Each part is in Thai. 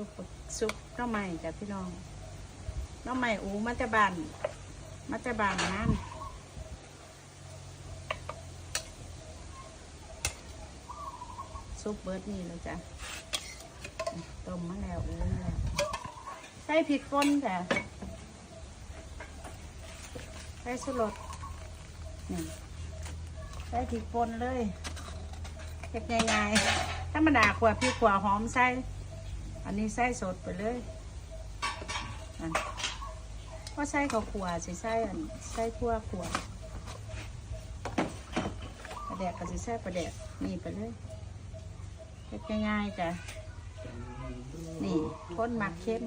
ซุปซุปน้ำใหม่จ้ะพี่น้องน้ำใหม่อูมัจจบานมัจจบานนั่นซุปเบิร์ดนี่เลยจ้ะต้มมาแล้วอูมาแล้วใส่พริกป่นจ้ะใส่สุรสนี่ใส่พริกป่นเลยเฮ็ดง่ายๆธรรมดาขวพริกขวหอมใส่ อันนี้ใส่สดไปเลยอันว่าใส่ข้าวขัวสิใส่อันใส่ขั่วขัวปลาแดกก็สิใส่ปลาแดกนี่ไปเลยเฮ็ดง่ายๆจ้ะนี่ข้นหมักเข้ม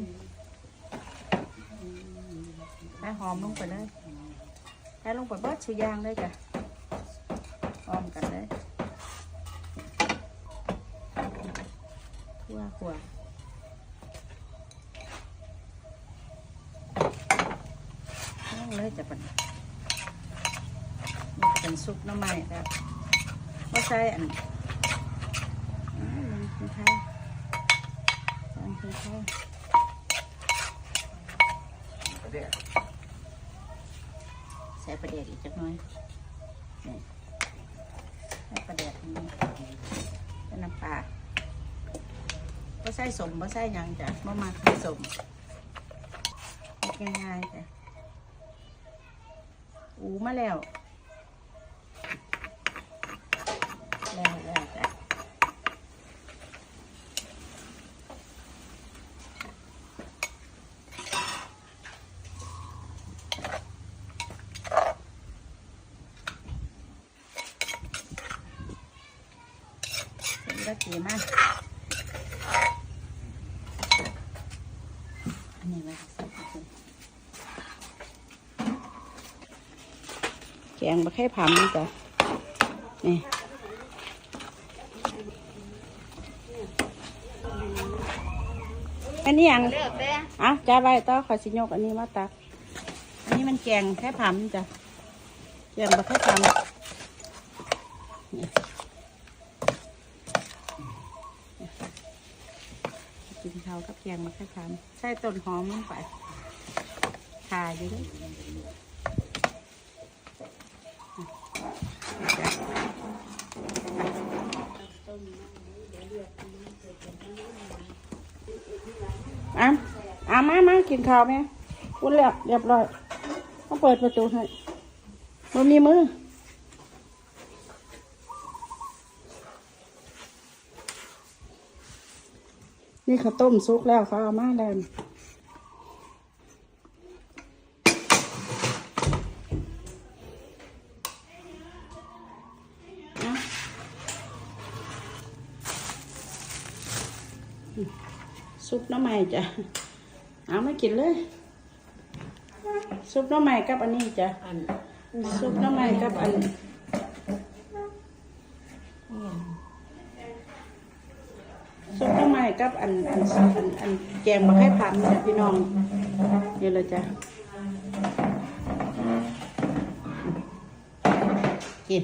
ใส่หอมลงไปเลยใส่ลงไปเบิดสุอยางเลยจ้ะหอมกันเลยขั่วขวนั่ เลยจะเป็นนี่เป็นซุปน้ำไม้ครับว่ใส่อันอ้าวมันคือไทยมันคือไทยใส่ประเดี๋ยวอีกจักน่อยนี่ใส่ประเดี๋ยวนี้เป็นน้ำปลาว่ใส่สมว่ใส่ยังจ้ะว่ามาผสมเฮ็ดง่ายๆจ้ะ อูมาแล้วแล้วแล้วจ้ะเป็นกะทิมากอันนี้ไว้ใส่กะทิ แกงบะไข่ผำนี่จ้ะนี่อันนี้ยังเลือกเด้ออะจ้าใบต่อขอสิยกอันนี้มาตัก อันนี้มันแกงไข่ผำจ้ะแกงบะไข่ผำนี่กินข้ากับแกงบะไข่ผำใส่ต้นหอมลงไปทาอยู่ด้วย อะอะมามากินข้าวไหมอุ่นแล้วเรียบร้อยต้องเปิดประตูให้มันมีมือนี่ข้าวต้มซุกแล้วเขาเอามาแล้วอ ซุปน้ำใหม่จ้ะเอามากินเลย ซุปน้ำใหม่กับอันนี้จ้ะซุปน้ำใหม่กับอันซุปน้ำใหม่กับอันอันอันอันแกงมาให้พันจ้ะพี่น้องนี่เลยจ้ะกิน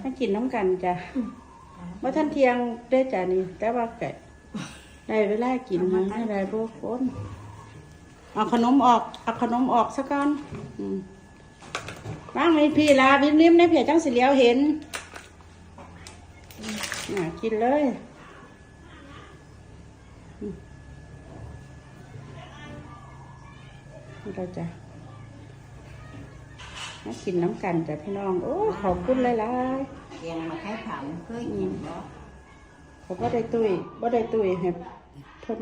ให้กินน้ำกันจ้ะเมื่อท่านเที่ยงได้จ้ะนี่แต่ว่าไก่ ได้เวลากินมาให้ได้พวกคนเอาขนมออกเอาขนมออกสักก่อนอืมว่างไหมพี่ลาวิมริมในเพจจังสิเหลียวเห็นน่ะกินเลยอืมนี่เราจะมากินน้ำกันจ้ะพี่น้อง โอ้ยขอบคุณหลายๆแกงมาไข่ผำเคยกินบ่เขา บ่ได้ตุยบ่ได้ตุยให้เพิ่น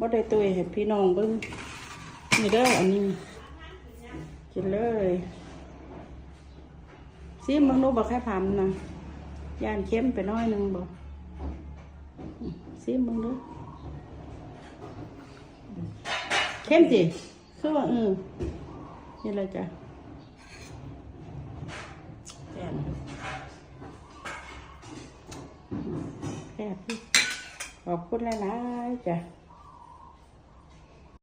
บ่ได้ตุยให้พี่น้องเบิ่งนี่เด้ออันนี้กินเลยซิมึงดูบ่แค่พำนะย่านเค็มไปน้อยหนึงบ่อืมซิมึงดูเค็มสิคือว่าเออนี่แหละจ้ะ ขอบคุณหลายๆจ้ะ